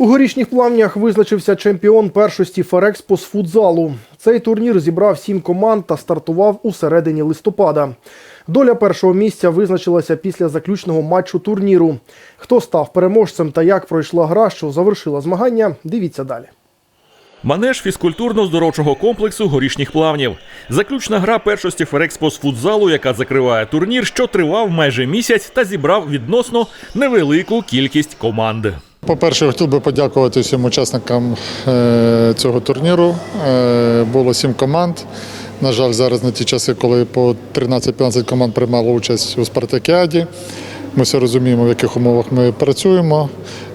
У горішніх плавнях визначився чемпіон першості Ферекспо з футзалу. Цей турнір зібрав сім команд та стартував у середині листопада. Доля першого місця визначилася після заключного матчу турніру. Хто став переможцем та як пройшла гра, що завершила змагання, дивіться далі. Манеж фізкультурно-здоровчого комплексу горішніх плавнів. Заключна гра першості Ферекспо з футзалу, яка закриває турнір, що тривав майже місяць та зібрав відносно невелику кількість команд. По-перше, хотів би подякувати всім учасникам е, цього турніру. Е, Було сім команд. На жаль, зараз на ті часи, коли по 13-15 команд приймало участь у спартакіаді. Ми все розуміємо, в яких умовах ми працюємо.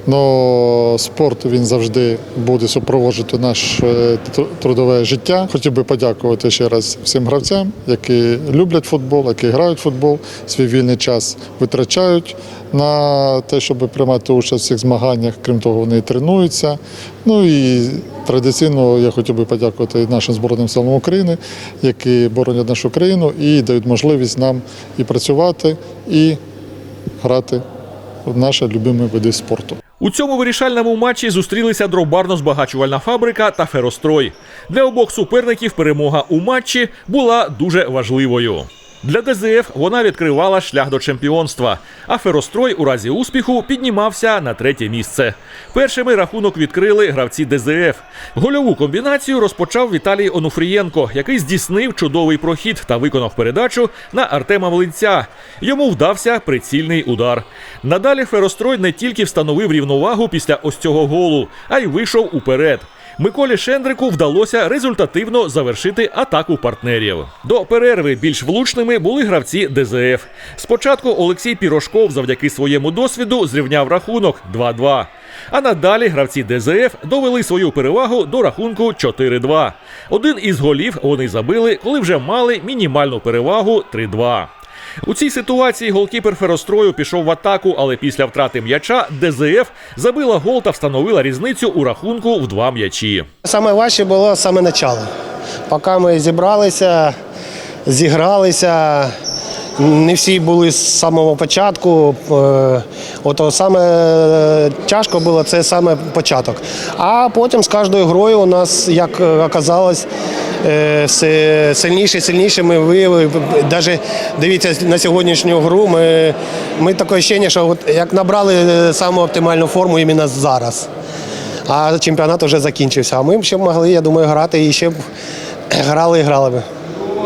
Но спорт він завжди буде супроводжувати наше трудове життя. Хотів би подякувати ще раз всім гравцям, які люблять футбол, які грають в футбол, свій вільний час витрачають на те, щоб приймати участь в цих змаганнях. Крім того, вони тренуються. Ну і традиційно я хотів би подякувати нашим збройним силам України, які боронять нашу країну і дають можливість нам і працювати, і грати в наші любимі види спорту. У цьому вирішальному матчі зустрілися дробарно-збагачувальна фабрика та ферострой. Для обох суперників перемога у матчі була дуже важливою. Для ДЗФ вона відкривала шлях до чемпіонства, а ферострой у разі успіху піднімався на третє місце. Першими рахунок відкрили гравці ДЗФ. Гольову комбінацію розпочав Віталій Онуфрієнко, який здійснив чудовий прохід та виконав передачу на Артема Волинця. Йому вдався прицільний удар. Надалі ферострой не тільки встановив рівновагу після ось цього голу, а й вийшов уперед. Миколі Шендрику вдалося результативно завершити атаку партнерів. До перерви більш влучними були гравці ДЗФ. Спочатку Олексій Пірошков завдяки своєму досвіду зрівняв рахунок 2-2. А надалі гравці ДЗФ довели свою перевагу до рахунку 4-2. Один із голів вони забили, коли вже мали мінімальну перевагу 3-2. У цій ситуації голкіпер Ферострою пішов в атаку, але після втрати м'яча ДЗФ забила гол та встановила різницю у рахунку в два м'ячі. Саме важче було саме начало. Поки ми зібралися, зігралися, не всі були з самого початку. Е, Ото саме тяжко було це саме початок. А потім з кожною грою у нас, як оказалось, е, все сильніше, і сильніше ми виявили. Навіть дивіться на сьогоднішню гру. Ми, ми таке ощущення, що от як набрали саму оптимальну форму іменно зараз. А чемпіонат вже закінчився. А ми б ще могли, я думаю, грати і ще б грали і грали б.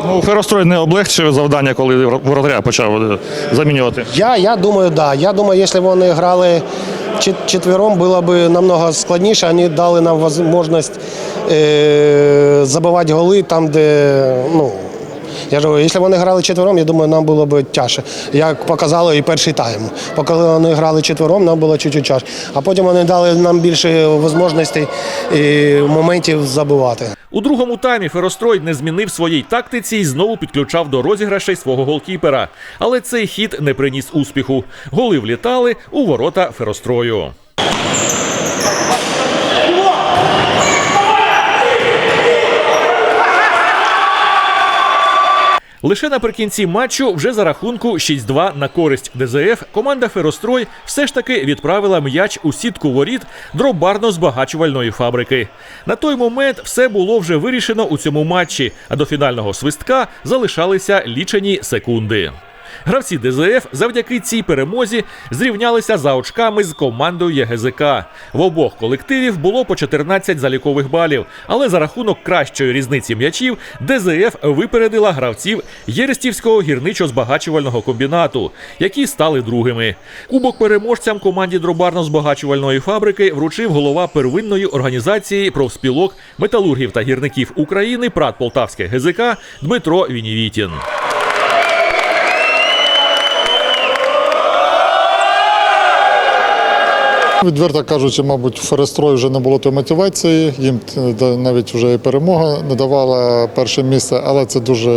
Ну, Ферострой не облегчив завдання, коли воротаря почав е, замінювати. Я, я думаю, да. Я думаю, якщо вони грали чет- четвером, було б намного складніше. Вони дали нам можливість е- забивати голи там, де. ну, я ж говорю, якщо вони грали четвером, я думаю, нам було б тяжче. Як показало і перший тайм. Поки вони грали четвером, нам було чуть-чуть тяжче. А потім вони дали нам більше можливостей і моментів забивати. У другому таймі Ферострой не змінив своїй тактиці і знову підключав до розіграшей свого голкіпера. Але цей хід не приніс успіху. Голи влітали у ворота Ферострою. Лише наприкінці матчу, вже за рахунку 6-2 на користь ДЗФ, команда Ферострой все ж таки відправила м'яч у сітку воріт дробарно-збагачувальної фабрики. На той момент все було вже вирішено у цьому матчі, а до фінального свистка залишалися лічені секунди. Гравці ДЗФ завдяки цій перемозі зрівнялися за очками з командою ЄГЗК. В обох колективів було по 14 залікових балів, але за рахунок кращої різниці м'ячів ДЗФ випередила гравців Єрестівського гірничо-збагачувального комбінату, які стали другими. Кубок переможцям команді дробарно-збагачувальної фабрики вручив голова первинної організації профспілок металургів та гірників України ПРАТ Полтавське ГЗК Дмитро Вінівітін. Відверто кажучи, мабуть, Ферестрою вже не було тої мотивації. Їм е, навіть вже і перемога не давала перше місце, але це дуже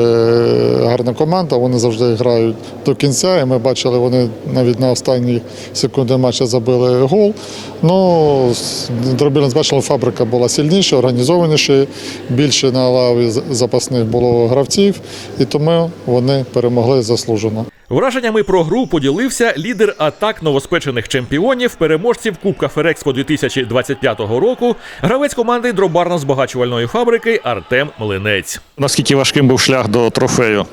гарна команда. Вони завжди грають до кінця. І ми бачили, вони навіть на останній секунді матча забили гол. Ну, дробільно бачили, фабрика була сильніша, організованіша, більше на лаві запасних було гравців, і тому вони перемогли заслужено. Враженнями про гру поділився лідер атак новоспечених чемпіонів, переможців Кубка Ферекспо 2025 року, гравець команди дробарно-збагачувальної фабрики Артем Млинець. Наскільки важким був шлях до трофею?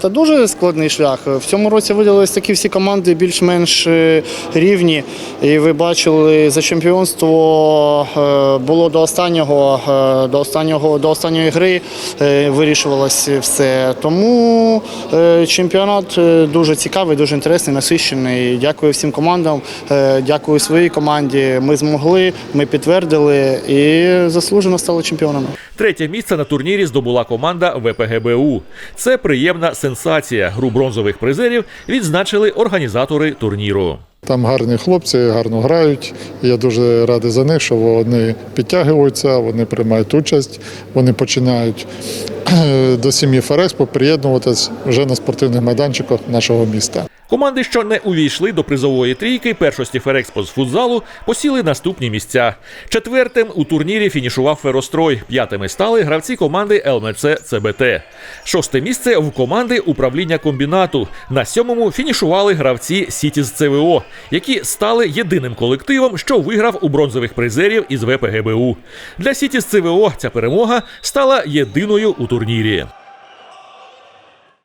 Та дуже складний шлях. В цьому році виділились такі всі команди більш-менш е, рівні. І ви бачили, за чемпіонство е, було до останнього, е, до останнього, до останньої гри вирішувалось все. Тому чемпіонат дуже цікавий, дуже інтересний, насищений. Дякую всім командам, дякую своїй команді. Ми змогли, ми підтвердили і заслужено стали чемпіонами. Третє місце на турнірі здобула команда ВПГБУ. Це приємна сенсація. Гру бронзових призерів відзначили організатори турніру. Там гарні хлопці, гарно грають. Я дуже радий за них, що вони підтягуються, вони приймають участь, вони починають до сім'ї Ферекспо приєднуватись вже на спортивних майданчиках нашого міста. Команди, що не увійшли до призової трійки першості Ферекспо з футзалу, посіли наступні місця. Четвертим у турнірі фінішував Ферострой. П'ятими стали гравці команди ЛМЦ ЦБТ. Шосте місце в команди управління комбінату. На сьомому фінішували гравці Сітіз ЦВО, які стали єдиним колективом, що виграв у бронзових призерів із ВПГБУ. Для Сітіз ЦВО ця перемога стала єдиною у турнірі.